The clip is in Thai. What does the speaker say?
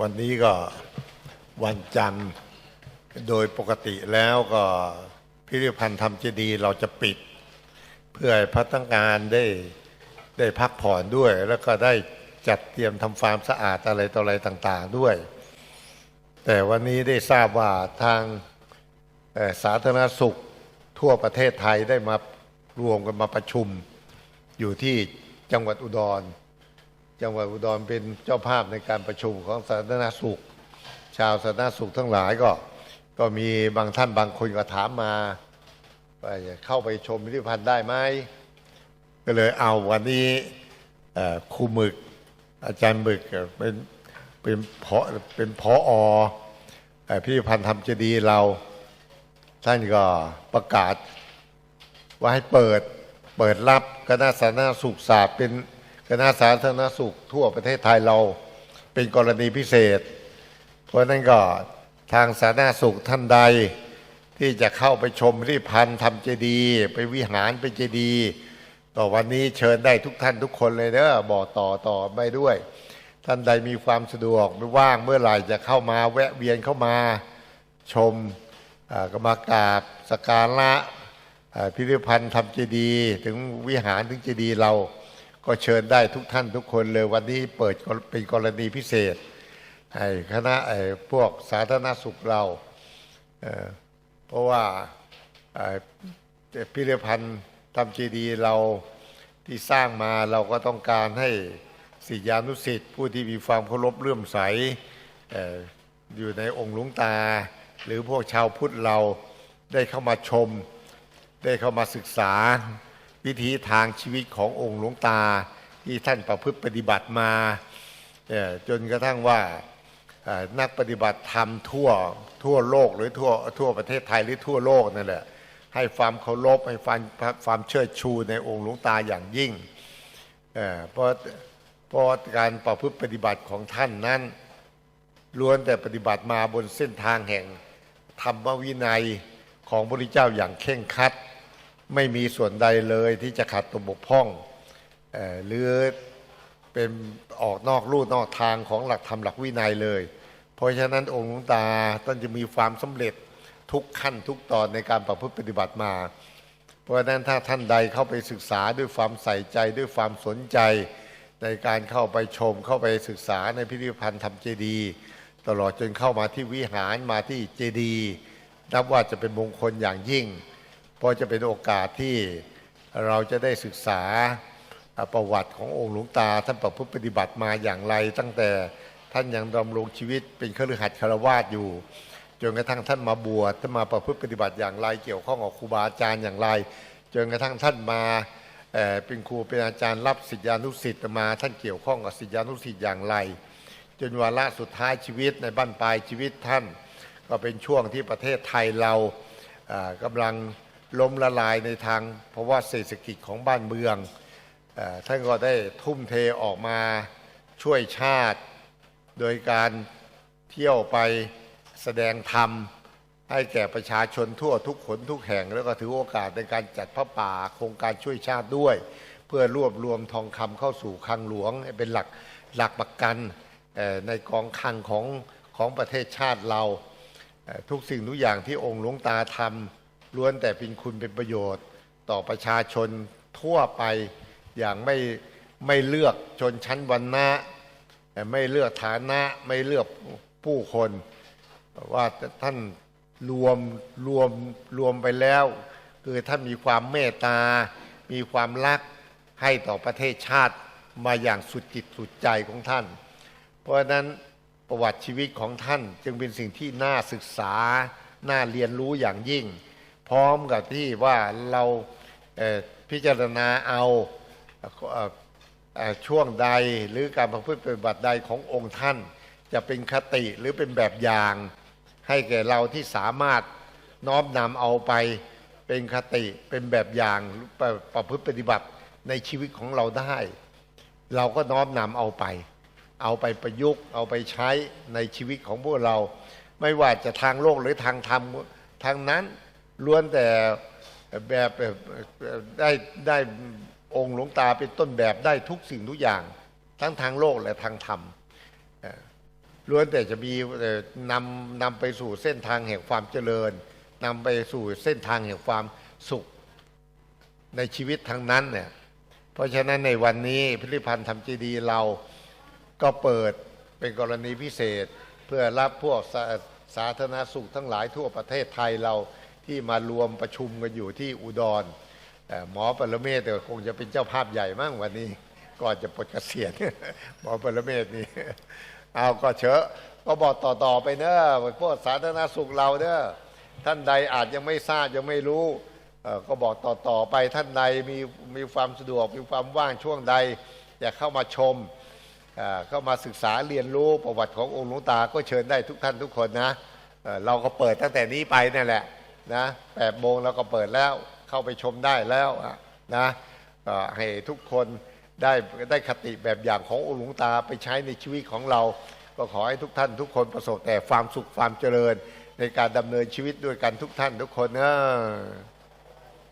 วันนี้ก็วันจันทร์โดยปกติแล้วก็พิพิธภัณฑ์ธรรมเจดีเราจะปิด เพื่อให้พัฒนงานได้ได้พักผ่อนด้วย แล้วก็ได้จัดเตรียมทำฟาร์มสะอาดอะไรต่ออะไรต่างๆด้วย แต่วันนี้ได้ทราบว่าทางสาธารณสุขทั่วประเทศไทยได้มารวมกันมาประชุมอยู่ที่จังหวัดอุดร จังหวัดอุดรเป็นเจ้าภาพในการประชุมของสาธารณสุข ชาวสาธารณสุขทั้งหลายก็ ก็มีบางท่านบางคนก็ถามมาว่าจะเข้าไปชมพิพิธภัณฑ์ได้ไหมก็เลยเอาวันนี้ครูหมึก อาจารย์หมึกเป็นเป็นพอเป็นพออพิพิธภัณฑ์ธรรมเจดีย์เรา ท่านก็ประกาศว่าให้เปิดเปิดรับคณะสาธารณสุขศาสตร์เป็น คณะสาธารณสุขทั่วประเทศไทยเราเป็นกรณีพิเศษ เพราะนั้นก็ทางสาธารณสุขท่านใดที่จะเข้าไปชมริพันธ์ทำเจดีย์ไปวิหารไปเจดีย์ต่อวันนี้เชิญได้ทุกท่านทุกคนเลยเด้อบอกต่อต่อไปด้วย ท่านใดมีความสะดวกไม่ว่างเมื่อไหร่จะเข้ามาแวะเวียนเข้ามาชมอ่าก็มากาบสการะอ่าพิพิธภัณฑ์ทำเจดีย์ถึงวิหารถึงเจดีย์เรา ก็เชิญได้ทุกท่านทุกคนเลยวันนี้เปิดเป็นกรณีพิเศษให้คณะไอ้พวกสาธารณสุขเราเเพราะว่าเอ่อพิพิธภัณฑ์ทำเจดีเราที่สร้างมาเราก็ต้องการให้ศิษยานุศิษย์ผู้ที่มีความเคารพเลื่อมใสเอ่ออยู่ในองค์หลวงตา หรือพวกชาวพุทธเราได้เข้ามาชม ได้เข้ามาศึกษา วิถีทางชีวิตขององค์หลวงตา ที่ท่านประพฤติปฏิบัติมาจนกระทั่งว่านักปฏิบัติธรรมทั่วทั่วโลกหรือทั่วทั่วประเทศไทยหรือทั่วโลกนั่นแหละให้ความเคารพให้ความความเชิดชูในองค์หลวงตาอย่างยิ่งเอ่อเพราะเพราะการประพฤติปฏิบัติของท่านนั้นล้วนแต่ปฏิบัติมาบนเส้นทางแห่งธรรมวินัยของพระพุทธเจ้าอย่างเข่งคัด ไม่มีส่วนใดเลยที่จะขัดตกบกพร่องหรือเป็นออกนอกลู่นอกทางของหลักธรรมหลักวินัยเลย เพราะฉะนั้นองค์หลวงตาท่านจะมีความสำเร็จทุกขั้นทุกตอนในการประพฤติปฏิบัติมา เพราะฉะนั้นถ้าท่านใดเข้าไปศึกษาด้วยความใส่ใจด้วยความสนใจ ในการเข้าไปชมเข้าไปศึกษาในพิพิธภัณฑ์ธรรมเจดี ตลอดจนเข้ามาที่วิหารมาที่เจดี นับว่าจะเป็นมงคลอย่างยิ่ง เพราะจะเป็นโอกาสที่เราจะได้ศึกษาประวัติขององค์หลวงตา ท่านประพฤติปฏิบัติมาอย่างไร ตั้งแต่ท่านยังดำรงชีวิตเป็นเคฤหัสถ์คารวาสอยู่ จนกระทั่งท่านมาบวชท่านมาประพฤติปฏิบัติอย่างไร เกี่ยวข้องกับครูบาอาจารย์อย่างไร จนกระทั่งท่านมาเเป็นครูเป็นอาจารย์รับศิษยานุศิษย์มา ท่านเกี่ยวข้องกับศิษยานุศิษย์อย่างไร จนวาระสุดท้ายชีวิตในบ้านปลายชีวิตท่าน ก็เป็นช่วงที่ประเทศไทยเราอ่ากำลัง ล้มละลายในทาง เพราะว่าเศรษฐกิจของบ้านเมืองท่านก็ได้ทุ่มเทออกมาช่วยชาติ โดยการเที่ยวไปแสดงธรรม ให้แก่ประชาชนทั่วทุกขนทุกแห่ง แล้วก็ถือโอกาสในการจัดพระป่าโครงการช่วยชาติด้วย เพื่อรวบรวมทองคำเข้าสู่คลังหลวงเป็นหลักหลักประกันในกองคลังของของประเทศชาติเรา ทุกสิ่งทุกอย่างที่องค์หลวงตาทำ ล้วนแต่เป็นคุณเป็นประโยชน์ ต่อประชาชนทั่วไปอย่างไม่ไม่เลือกชนชั้นวรรณะเอ่ไม่เลือกฐานะไม่เลือกผู้คนว่าท่านรวมรวมรวมไปแล้ว คือท่านมีความเมตตา มีความรักให้ต่อประเทศชาติมาอย่างสุดจิตสุดใจของท่าน เพราะฉะนั้นประวัติชีวิตของท่านจึงเป็นสิ่งที่น่าศึกษา น่าเรียนรู้อย่างยิ่ง พร้อมกับที่ว่าเราเพิจารณาเอาช่วงใดหรือการประพฤติปฏิบัติใดขององค์ท่าน จะเป็นคติหรือเป็นแบบอย่าง ให้แก่เราที่สามารถน้อมนำเอาไปเป็นคติเป็นแบบอย่างประประพฤติปฏิบัติในชีวิตของเราได้ เราก็น้อมนำเอาไป เอาไปประยุกต์เอาไปใช้ในชีวิตของพวกเรา ไม่ว่าจะทางโลกหรือทางธรรมทางนั้น ล้วนแต่แบบได้ได้องค์หลวงตาเป็นต้นแบบได้ทุกสิ่งทุกอย่าง ทั้งทางโลกและทางธรรมล้วนแต่จะมีนำนำไปสู่เส้นทางแห่งความเจริญนำไปสู่เส้นทางแห่งความสุขในชีวิตทั้งนั้นเนี่ยเพราะฉะนั้นในวันนี้พิพิธภัณฑ์ธรรมเจดีเราก็เปิดเป็นกรณีพิเศษ เพื่อรับพวกสาสาธารณสุขทั้งหลายทั่วประเทศไทยเรา ที่มารวมประชุมกันอยู่ที่อุดรหมอปรเมศคงจะเป็นเจ้าภาพใหญ่มั่งวันนี้ก่อนจะปลดเกษียณหมอปรเมศนี่เอาก็เชอะก็บอกต่อๆไปเนอะพวกสาธารณสุขเราเนอะท่านใดอาจยังไม่ทราบยังไม่รู้ก็บอกต่อๆไปท่านใดมีมีความสะดวกมีความว่างช่วงใดอยากเข้ามาชมเข้ามาศึกษาเรียนรู้ประวัติขององค์หลวงตาก็เชิญได้ทุกท่านทุกคนนะเราก็เปิดตั้งแต่นี้ไปนั่นแหละ นะแปดโมงเราก็เปิดแล้วเข้าไปชมได้แล้วนะให้ทุกคนได้ได้คติแบบอย่างขององค์หลวงตาไปใช้ในชีวิตของเรา ก็ขอให้ทุกท่านทุกคนประสบแต่ความสุขความเจริญ ในการดำเนินชีวิตด้วยกันทุกท่านทุกคนเนอะ